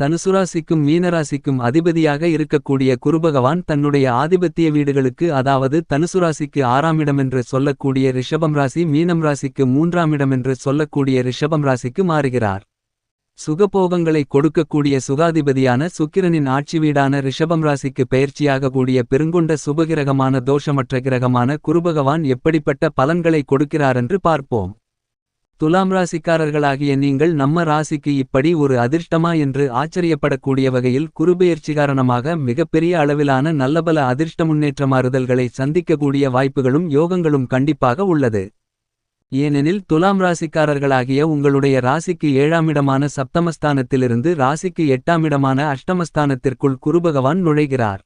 தனுசுராசிக்கும் மீனராசிக்கும் அதிபதியாக இருக்கக்கூடிய குருபகவான் தன்னுடைய ஆதிபத்திய வீடுகளுக்கு அதாவது தனுசுராசிக்கு ஆறாம் இடமென்று சொல்லக்கூடிய ரிஷபம் ராசி மீனம் ராசிக்கு மூன்றாம் இடமென்று சொல்லக்கூடிய ரிஷபம் ராசிக்கு மாறுகிறார். சுகபோகங்களை கொடுக்கக்கூடிய சுகாதிபதியான சுக்கிரனின் ஆட்சி வீடான ரிஷபம் ராசிக்கு பயிற்சியாக கூடிய பெருங்கொண்ட சுபகிரகமான தோஷமற்ற கிரகமான குருபகவான் எப்படிப்பட்ட பலன்களை கொடுக்கிறாரென்று பார்ப்போம். துலாம் ராசிக்காரர்களாகிய நீங்கள் நம்ம ராசிக்கு இப்படி ஒரு அதிர்ஷ்டமா என்று ஆச்சரியப்படக்கூடிய வகையில் குருபெயர்ச்சி காரணமாக மிகப்பெரிய அளவிலான நல்லபல அதிர்ஷ்ட முன்னேற்ற மாறுதல்களை சந்திக்கக்கூடிய வாய்ப்புகளும் யோகங்களும் கண்டிப்பாக உள்ளது. ஏனெனில் துலாம் ராசிக்காரர்களாகிய உங்களுடைய ராசிக்கு ஏழாமிடமான சப்தமஸ்தானத்திலிருந்து ராசிக்கு எட்டாமிடமான அஷ்டமஸ்தானத்திற்குள் குருபகவான் நுழைகிறார்.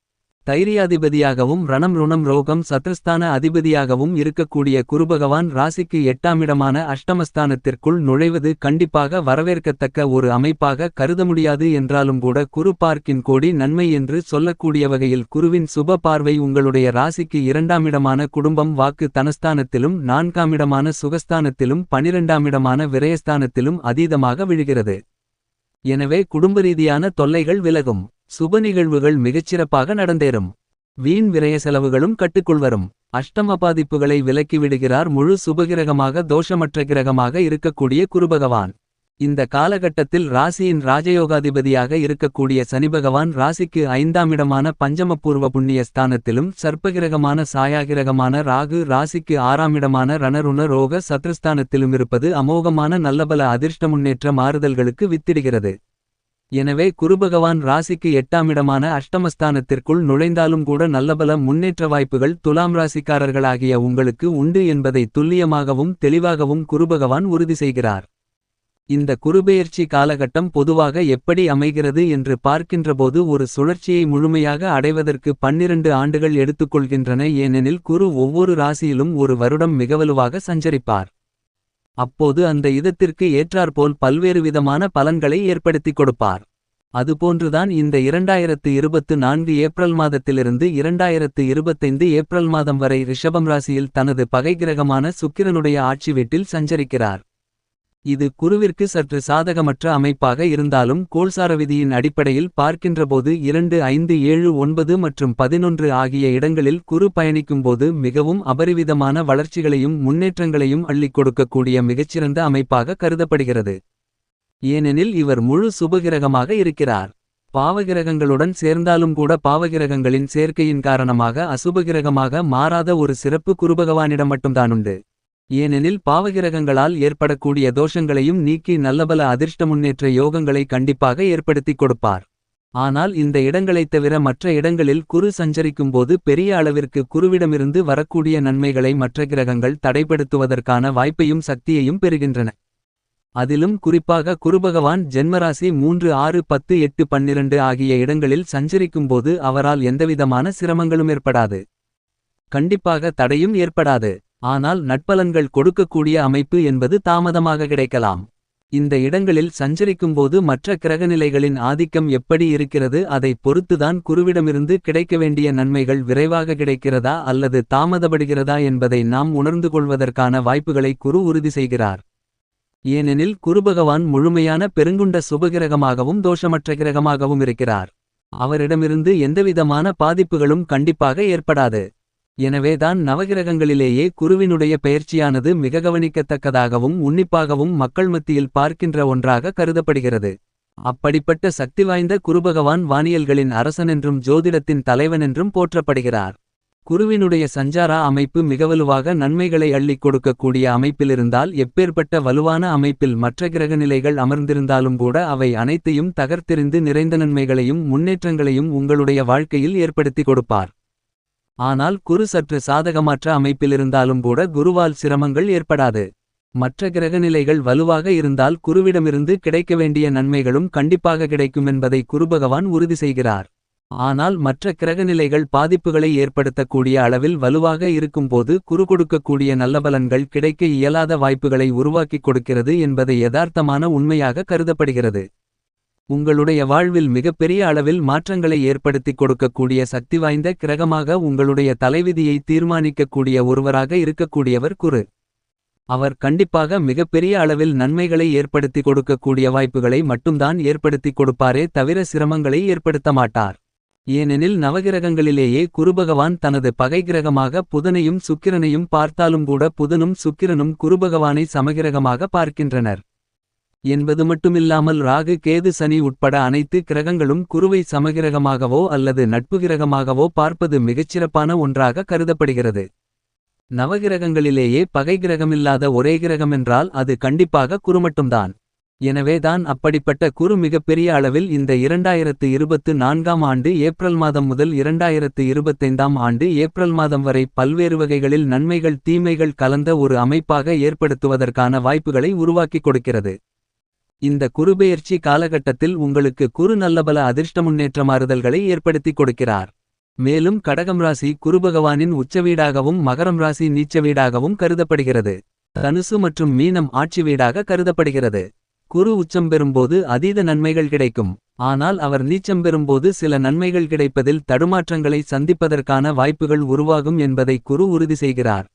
தைரியாதிபதியாகவும் ரணம் ருணம் ரோகம் சத்ருஸ்தான அதிபதியாகவும் இருக்கக்கூடிய குருபகவான் ராசிக்கு எட்டாமிடமான அஷ்டமஸ்தானத்திற்குள் நுழைவது கண்டிப்பாக வரவேற்கத்தக்க ஒரு அமைப்பாக கருத முடியாது என்றாலும் கூட குரு பார்க்கின் கோடி நன்மை என்று சொல்லக்கூடிய வகையில் குருவின் சுப பார்வை உங்களுடைய ராசிக்கு இரண்டாமிடமான குடும்பம் வாக்கு தனஸ்தானத்திலும் நான்காமிடமான சுகஸ்தானத்திலும் பனிரெண்டாமிடமான விரயஸ்தானத்திலும் அதீதமாக விழுகிறது. எனவே குடும்ப ரீதியான தொல்லைகள் விலகும். சுப நிகழ்வுகள் மிகச்சிறப்பாக நடந்தேறும். வீண் விரய செலவுகளும் கட்டுக்குள் அஷ்டம பாதிப்புகளை விலக்கிவிடுகிறார் முழு சுபகிரகமாக தோஷமற்ற கிரகமாக இருக்கக்கூடிய குருபகவான் இந்த காலகட்டத்தில் ராசியின் ராஜயோகாதிபதியாக இருக்கக்கூடிய சனிபகவான் ராசிக்கு ஐந்தாம் இடமான பஞ்சமபூர்வ புண்ணிய ஸ்தானத்திலும் சர்ப்பகிரகமான சாயாகிரகமான ராகு ராசிக்கு ஆறாம் இடமான ரணருண ரோக சத்ருஸ்தானத்திலும் இருப்பது அமோகமான நல்லபல அதிர்ஷ்ட முன்னேற்ற மாறுதல்களுக்கு வித்திடுகிறது. எனவே குருபகவான் ராசிக்கு எட்டாமிடமான அஷ்டமஸ்தானத்திற்குள் நுழைந்தாலும் கூட நல்லபல முன்னேற்ற வாய்ப்புகள் துலாம் ராசிக்காரர்களாகிய உங்களுக்கு உண்டு என்பதை துல்லியமாகவும் தெளிவாகவும் குருபகவான் உறுதி செய்கிறார். இந்த குருபெயர்ச்சி காலகட்டம் பொதுவாக எப்படி அமைகிறது என்று பார்க்கின்றபோது ஒரு சுழற்சியை முழுமையாக அடைவதற்கு பன்னிரண்டு ஆண்டுகள் எடுத்துக்கொள்கின்றன. ஏனெனில் குரு ஒவ்வொரு ராசியிலும் ஒரு வருடம் மிகவலுவாக சஞ்சரிப்பார். அப்போது அந்த இதத்திற்கு ஏற்றாற்போல் பல்வேறு விதமான பலன்களை ஏற்படுத்திக் கொடுப்பார். அதுபோன்றுதான் இந்த இரண்டாயிரத்து இருபத்து நான்கு ஏப்ரல் மாதத்திலிருந்து இரண்டாயிரத்து இருபத்தைந்து ஏப்ரல் மாதம் வரை ரிஷபம் ராசியில் தனது பகை கிரகமான சுக்கிரனுடைய ஆட்சி வீட்டில் சஞ்சரிக்கிறார். இது குருவிற்கு சற்று சாதகமற்ற அமைப்பாக இருந்தாலும் கோல்சார விதியின் அடிப்படையில் பார்க்கின்றபோது இரண்டு ஐந்து ஏழு ஒன்பது மற்றும் பதினொன்று ஆகிய இடங்களில் குரு பயணிக்கும்போது மிகவும் அபரிவிதமான வளர்ச்சிகளையும் முன்னேற்றங்களையும் அள்ளிக் கொடுக்கக்கூடிய மிகச்சிறந்த அமைப்பாக கருதப்படுகிறது. ஏனெனில் இவர் முழு சுபகிரகமாக இருக்கிறார். பாவகிரகங்களுடன் சேர்ந்தாலும் கூட பாவகிரகங்களின் சேர்க்கையின் காரணமாக அசுபகிரகமாக மாறாத ஒரு சிறப்பு குருபகவானிடம் மட்டும்தானுண்டு ஏனெனில் பாவகிரகங்களால் ஏற்படக்கூடிய தோஷங்களையும் நீக்கி நல்லபல அதிர்ஷ்ட முன்னேற்ற யோகங்களை கண்டிப்பாக ஏற்படுத்திக் கொடுப்பார். ஆனால் இந்த இடங்களைத் தவிர மற்ற இடங்களில் குரு சஞ்சரிக்கும்போது பெரிய அளவிற்கு குருவிடமிருந்து வரக்கூடிய நன்மைகளை மற்ற கிரகங்கள் தடைப்படுத்துவதற்கான வாய்ப்பையும் சக்தியையும் பெறுகின்றன. அதிலும் குறிப்பாக குருபகவான் ஜென்மராசி மூன்று ஆறு பத்து எட்டு பன்னிரண்டு ஆகிய இடங்களில் சஞ்சரிக்கும்போது அவரால் எந்தவிதமான சிரமங்களும் ஏற்படாது. கண்டிப்பாக தடையும் ஏற்படாது. ஆனால் நட்பலன்கள் கொடுக்கக்கூடிய அமைப்பு என்பது தாமதமாக கிடைக்கலாம். இந்த இடங்களில் சஞ்சரிக்கும்போது மற்ற கிரகநிலைகளின் ஆதிக்கம் எப்படி இருக்கிறது அதை பொறுத்துதான் குருவிடமிருந்து கிடைக்க வேண்டிய நன்மைகள் விரைவாக கிடைக்கிறதா அல்லது தாமதப்படுகிறதா என்பதை நாம் உணர்ந்து கொள்வதற்கான வாய்ப்புகளை குரு உறுதி செய்கிறார். ஏனெனில் குருபகவான் முழுமையான பெருங்குண்ட சுபகிரகமாகவும் தோஷமற்ற கிரகமாகவும் இருக்கிறார். அவரிடமிருந்து எந்தவிதமான பாதிப்புகளும் கண்டிப்பாக ஏற்படாது. எனவேதான் நவகிரகங்களிலேயே குருவினுடைய பெயர்ச்சியானது மிக கவனிக்கத்தக்கதாகவும் உன்னிப்பாகவும் மக்கள் மத்தியில் பார்க்கின்ற ஒன்றாக கருதப்படுகிறது. அப்படிப்பட்ட சக்தி வாய்ந்த குருபகவான் வானியல்களின் அரசனென்றும் ஜோதிடத்தின் தலைவனென்றும் போற்றப்படுகிறார். குருவினுடைய சஞ்சாரா அமைப்பு மிகவலுவாக நன்மைகளை அள்ளிக் கொடுக்கக்கூடிய அமைப்பிலிருந்தால் எப்பேற்பட்ட வலுவான அமைப்பில் மற்ற கிரகநிலைகள் அமர்ந்திருந்தாலும் கூட அவை அனைத்தையும் தகர்த்தெறிந்து நிறைந்த நன்மைகளையும் முன்னேற்றங்களையும் உங்களுடைய வாழ்க்கையில் ஏற்படுத்தி கொடுப்பார். ஆனால் குரு சற்று சாதகமற்ற அமைப்பிலிருந்தாலும் கூட குருவால் சிரமங்கள் ஏற்படாது மற்ற கிரகநிலைகள் வலுவாக இருந்தால் குருவிடமிருந்து கிடைக்க வேண்டிய நன்மைகளும் கண்டிப்பாக கிடைக்கும் என்பதை குருபகவான் உறுதி செய்கிறார் ஆனால் மற்ற கிரகநிலைகள் பாதிப்புகளை ஏற்படுத்தக்கூடிய அளவில் வலுவாக இருக்கும்போது குரு கொடுக்கக்கூடிய நல்லபலன்கள் கிடைக்க இயலாத வாய்ப்புகளை உருவாக்கிக் கொடுக்கிறது என்பதை யதார்த்தமான உண்மையாக கருதப்படுகிறது. உங்களுடைய வாழ்வில் மிகப்பெரிய அளவில் மாற்றங்களை ஏற்படுத்திக் கொடுக்கக்கூடிய சக்தி வாய்ந்த கிரகமாக உங்களுடைய தலைவிதியை தீர்மானிக்கக்கூடிய ஒருவராக இருக்கக்கூடியவர் குரு. அவர் கண்டிப்பாக மிகப்பெரிய அளவில் நன்மைகளை ஏற்படுத்திக் கொடுக்கக்கூடிய வாய்ப்புகளை மட்டும்தான் ஏற்படுத்திக் கொடுப்பாரே தவிர சிரமங்களை ஏற்படுத்த மாட்டார். ஏனெனில் நவகிரகங்களிலேயே குருபகவான் தனது பகை கிரகமாக புதனையும் சுக்கிரனையும் பார்த்தாலும் கூட புதனும் சுக்கிரனும் குருபகவானை சமகிரகமாக பார்க்கின்றனர். என்பது மட்டுமில்லாமல் ராகு கேது சனி உட்பட அனைத்து கிரகங்களும் குருவை சமகிரகமாகவோ அல்லது நட்பு கிரகமாகவோ பார்ப்பது மிகச்சிறப்பான ஒன்றாக கருதப்படுகிறது. நவகிரகங்களிலேயே பகை கிரகமில்லாத ஒரே கிரகமென்றால் அது கண்டிப்பாக குரு மட்டும்தான். எனவே தான் அப்படிப்பட்ட குரு மிகப்பெரிய அளவில் இந்த இரண்டாயிரத்து இருபத்து நான்காம் ஆண்டு ஏப்ரல் மாதம் முதல் இரண்டாயிரத்து இருபத்தைந்தாம் ஆண்டு ஏப்ரல் மாதம் வரை பல்வேறு வகைகளில் நன்மைகள் தீமைகள் கலந்த ஒரு அமைப்பாக ஏற்படுத்துவதற்கான வாய்ப்புகளை உருவாக்கிக் கொடுக்கிறது. இந்த குருபெயர்ச்சி காலகட்டத்தில் உங்களுக்கு குரு நல்லபல அதிர்ஷ்ட முன்னேற்ற மாறுதல்களை ஏற்படுத்திக் கொடுக்கிறார். மேலும் கடகம் ராசி குருபகவானின் உச்சவீடாகவும் மகரம் ராசி நீச்ச வீடாகவும் கருதப்படுகிறது. தனுசு மற்றும் மீனம் ஆட்சி வீடாக கருதப்படுகிறது. குரு உச்சம் பெறும்போது அதீத நன்மைகள் கிடைக்கும். ஆனால் அவர் நீச்சம் பெறும்போது சில நன்மைகள் கிடைப்பதில் தடுமாற்றங்களை சந்திப்பதற்கான வாய்ப்புகள் உருவாகும் என்பதை குரு உறுதி செய்கிறார்.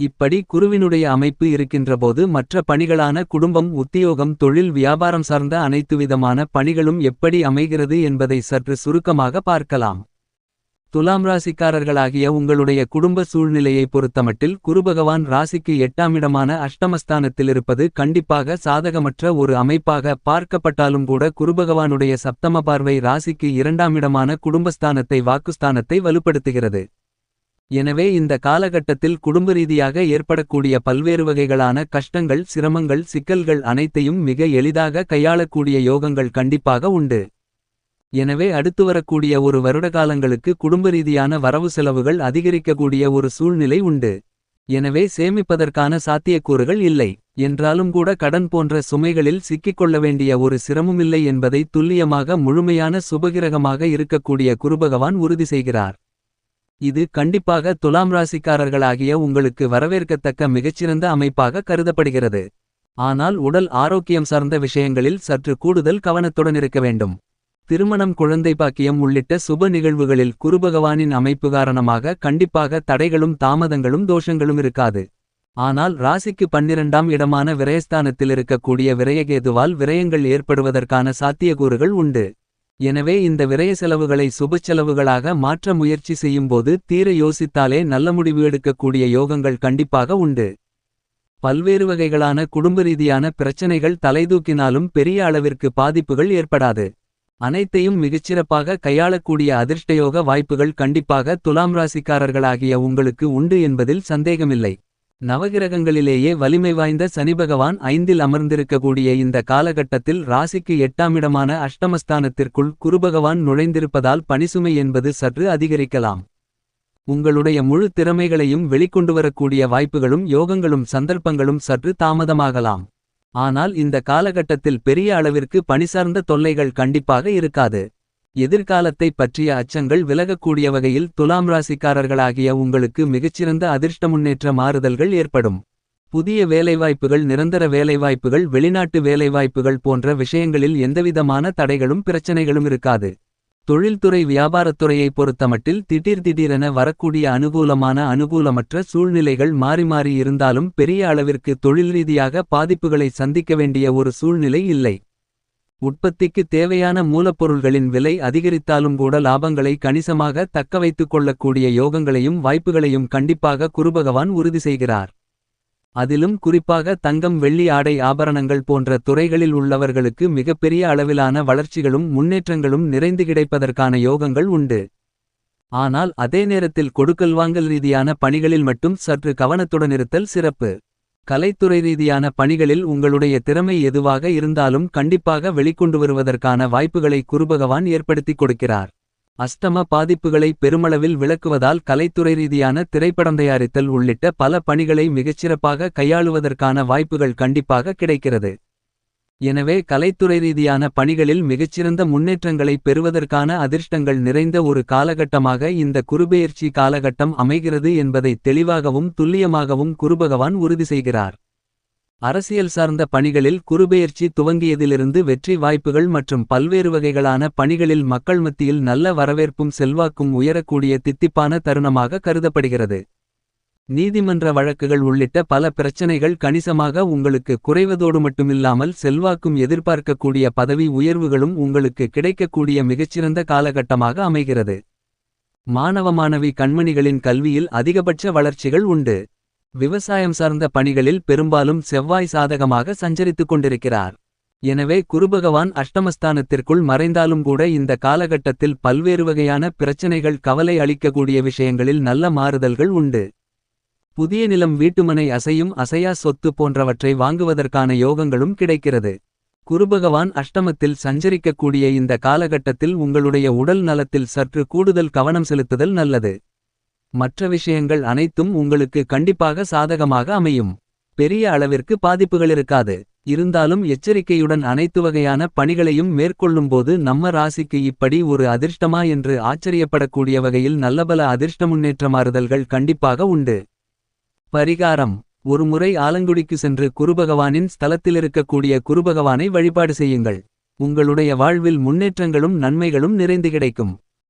இப்படி குருவினுடைய அமைப்பு இருக்கின்றபோது மற்ற பணிகளான குடும்பம் உத்தியோகம் தொழில் வியாபாரம் சார்ந்த அனைத்துவிதமான பணிகளும் எப்படி அமைகிறது என்பதை சற்று சுருக்கமாக பார்க்கலாம். துலாம் ராசிக்காரர்களாகிய உங்களுடைய குடும்ப சூழ்நிலையை பொறுத்தமட்டில் குருபகவான் ராசிக்கு எட்டாமிடமான அஷ்டமஸ்தானத்திலிருப்பது கண்டிப்பாக சாதகமற்ற ஒரு அமைப்பாக பார்க்கப்பட்டாலும் கூட குருபகவானுடைய சப்தம பார்வை ராசிக்கு இரண்டாமிடமான குடும்பஸ்தானத்தை வாக்குஸ்தானத்தை வலுப்படுத்துகிறது. எனவே இந்த காலகட்டத்தில் குடும்ப ரீதியாக ஏற்படக்கூடிய பல்வேறு வகைகளான கஷ்டங்கள் சிரமங்கள் சிக்கல்கள் அனைத்தையும் மிக எளிதாக கையாளக்கூடிய யோகங்கள் கண்டிப்பாக உண்டு. எனவே அடுத்து வரக்கூடிய ஒரு வருடகாலங்களுக்கு குடும்ப ரீதியான வரவு செலவுகள் அதிகரிக்கக்கூடிய ஒரு சூழ்நிலை உண்டு. எனவே சேமிப்பதற்கான சாத்தியக்கூறுகள் இல்லை. என்றாலும் கூட கடன் போன்ற சுமைகளில் சிக்கிக்கொள்ள வேண்டிய ஒரு சிரமமில்லை என்பதை துல்லியமாக முழுமையான சுபகிரகமாக இருக்கக்கூடிய குருபகவான் உறுதி செய்கிறார். இது கண்டிப்பாக துலாம் ராசிக்காரர்களாகிய உங்களுக்கு வரவேற்கத்தக்க மிகச்சிறந்த அமைப்பாக கருதப்படுகிறது. ஆனால் உடல் ஆரோக்கியம் சார்ந்த விஷயங்களில் சற்று கூடுதல் கவனத்துடன் இருக்க வேண்டும். திருமணம் குழந்தை பாக்கியம் உள்ளிட்ட சுப நிகழ்வுகளில் குருபகவானின் அமைப்பு காரணமாக கண்டிப்பாக தடைகளும் தாமதங்களும் தோஷங்களும் இருக்காது. ஆனால் ராசிக்கு பன்னிரண்டாம் இடமான விரயஸ்தானத்தில் இருக்கக்கூடிய விரயகேதுவால் விரயங்கள் ஏற்படுவதற்கான சாத்தியக்கூறுகள் உண்டு. எனவே இந்த விரய செலவுகளை சுப செலவுகளாக மாற்ற முயற்சி செய்யும்போது தீர யோசித்தாலே நல்ல முடிவு எடுக்கக்கூடிய யோகங்கள் கண்டிப்பாக உண்டு. பல்வேறு வகைகளான குடும்ப ரீதியான பிரச்சனைகள் தலைதூக்கினாலும் பெரிய அளவிற்கு பாதிப்புகள் ஏற்படாது. அனைத்தையும் மிகச்சிறப்பாக கையாளக்கூடிய அதிர்ஷ்டயோக வாய்ப்புகள் கண்டிப்பாக துலாம் ராசிக்காரர்களாகிய உங்களுக்கு உண்டு என்பதில் சந்தேகமில்லை. நவகிரகங்களிலேயே வலிமை வாய்ந்த சனிபகவான் ஐந்தில் அமர்ந்திருக்கக்கூடிய இந்த காலகட்டத்தில் ராசிக்கு எட்டாமிடமான அஷ்டமஸ்தானத்திற்குள் குருபகவான் நுழைந்திருப்பதால் பணிசுமை என்பது சற்று அதிகரிக்கலாம். உங்களுடைய முழு திறமைகளையும் வெளிக்கொண்டுவரக்கூடிய வாய்ப்புகளும் யோகங்களும் சந்தர்ப்பங்களும் சற்று தாமதமாகலாம். ஆனால் இந்த காலகட்டத்தில் பெரிய அளவிற்கு பணிசார்ந்த தொல்லைகள் கண்டிப்பாக இருக்காது. எதிர்காலத்தை பற்றிய அச்சங்கள் விலகக்கூடிய வகையில் துலாம் ராசிக்காரர்களாகிய உங்களுக்கு மிகச்சிறந்த அதிர்ஷ்ட முன்னேற்ற மாறுதல்கள் ஏற்படும். புதிய வேலைவாய்ப்புகள் நிரந்தர வேலைவாய்ப்புகள் வெளிநாட்டு வேலைவாய்ப்புகள் போன்ற விஷயங்களில் எந்தவிதமான தடைகளும் பிரச்சனைகளும் இருக்காது. தொழில்துறை வியாபாரத்துறையை பொறுத்தமட்டில் திடீர் திடீரென வரக்கூடிய அனுகூலமான அனுகூலமற்ற சூழ்நிலைகள் மாறி மாறி இருந்தாலும் பெரிய அளவிற்கு தொழில் ரீதியாக பாதிப்புகளை சந்திக்க வேண்டிய ஒரு சூழ்நிலை இல்லை. உற்பத்திக்கு தேவையான மூலப்பொருள்களின் விலை அதிகரித்தாலும் கூட லாபங்களை கணிசமாக தக்கவைத்துக் கொள்ளக்கூடிய யோகங்களையும் வாய்ப்புகளையும் கண்டிப்பாக குருபகவான் உறுதி செய்கிறார். அதிலும் குறிப்பாக தங்கம் வெள்ளி ஆடை ஆபரணங்கள் போன்ற துறைகளில் உள்ளவர்களுக்கு மிகப்பெரிய அளவிலான வளர்ச்சிகளும் முன்னேற்றங்களும் நிறைந்து கிடைப்பதற்கான யோகங்கள் உண்டு. ஆனால் அதே நேரத்தில் கொடுக்கல் வாங்கல் ரீதியான பணிகளில் மட்டும் சற்று கவனத்துடன் இருத்தல் சிறப்பு. கலைத்துறை ரீதியான பணிகளில் உங்களுடைய திறமை எதுவாக இருந்தாலும் கண்டிப்பாக வெளிக்கொண்டு வருவதற்கான வாய்ப்புகளை குருபகவான் ஏற்படுத்திக் கொடுக்கிறார். அஷ்டம பாதிப்புகளை பெருமளவில் விளக்குவதால் கலைத்துறை ரீதியான திரைப்படம் தயாரித்தல் உள்ளிட்ட பல பணிகளை மிகச்சிறப்பாக கையாளுவதற்கான வாய்ப்புகள் கண்டிப்பாக கிடைக்கிறது. எனவே கலைத்துறை ரீதியான பணிகளில் மிகச்சிறந்த முன்னேற்றங்களை பெறுவதற்கான அதிர்ஷ்டங்கள் நிறைந்த ஒரு காலகட்டமாக இந்த குருபெயர்ச்சி காலகட்டம் அமைகிறது என்பதை தெளிவாகவும் துல்லியமாகவும் குருபகவான் உறுதி செய்கிறார். அரசியல் சார்ந்த பணிகளில் குருபெயர்ச்சி துவங்கியதிலிருந்து வெற்றி வாய்ப்புகள் மற்றும் பல்வேறு வகைகளான பணிகளில் மக்கள் மத்தியில் நல்ல வரவேற்பும் செல்வாக்கும் உயரக்கூடிய தித்திப்பான தருணமாக கருதப்படுகிறது. நீதிமன்ற வழக்குகள் உள்ளிட்ட பல பிரச்சனைகள் கணிசமாக உங்களுக்கு குறைவதோடு மட்டுமில்லாமல் செல்வாக்கும் எதிர்பார்க்கக்கூடிய பதவி உயர்வுகளும் உங்களுக்கு கிடைக்கக்கூடிய மிகச்சிறந்த காலகட்டமாக அமைகிறது. மாணவ மாணவி கண்மணிகளின் கல்வியில் அதிகபட்ச வளர்ச்சிகள் உண்டு. விவசாயம் சார்ந்த பணிகளில் பெரும்பாலும் செவ்வாய் சாதகமாக சஞ்சரித்துக் கொண்டிருக்கிறார். எனவே குருபகவான் அஷ்டமஸ்தானத்திற்குள் மறைந்தாலும் கூட இந்த காலகட்டத்தில் பல்வேறு வகையான பிரச்சனைகள் கவலை அளிக்கக்கூடிய விஷயங்களில் நல்ல மாறுதல்கள் உண்டு. புதிய நிலம் வீட்டுமனை அசையும் அசையா சொத்து போன்றவற்றை வாங்குவதற்கான யோகங்களும் கிடைக்கிறது. குருபகவான் அஷ்டமத்தில் சஞ்சரிக்கக்கூடிய இந்த காலகட்டத்தில் உங்களுடைய உடல் நலத்தில் சற்று கூடுதல் கவனம் செலுத்துதல் நல்லது. மற்ற விஷயங்கள் அனைத்தும் உங்களுக்கு கண்டிப்பாக சாதகமாக அமையும். பெரிய அளவிற்கு பாதிப்புகள் இருக்காது. இருந்தாலும் எச்சரிக்கையுடன் அனைத்து வகையான பணிகளையும் மேற்கொள்ளும்போது நம்ம ராசிக்கு இப்படி ஒரு அதிர்ஷ்டமா என்று ஆச்சரியப்படக்கூடிய வகையில் நல்லபல அதிர்ஷ்ட முன்னேற்ற மாறுதல்கள் கண்டிப்பாக உண்டு. பரிகாரம். ஒருமுறை ஆலங்குடிக்கு சென்று குருபகவானின் ஸ்தலத்திலிருக்கக்கூடிய குருபகவானை வழிபாடு செய்யுங்கள். உங்களுடைய வாழ்வில் முன்னேற்றங்களும் நன்மைகளும் நிறைந்து கிடைக்கும்.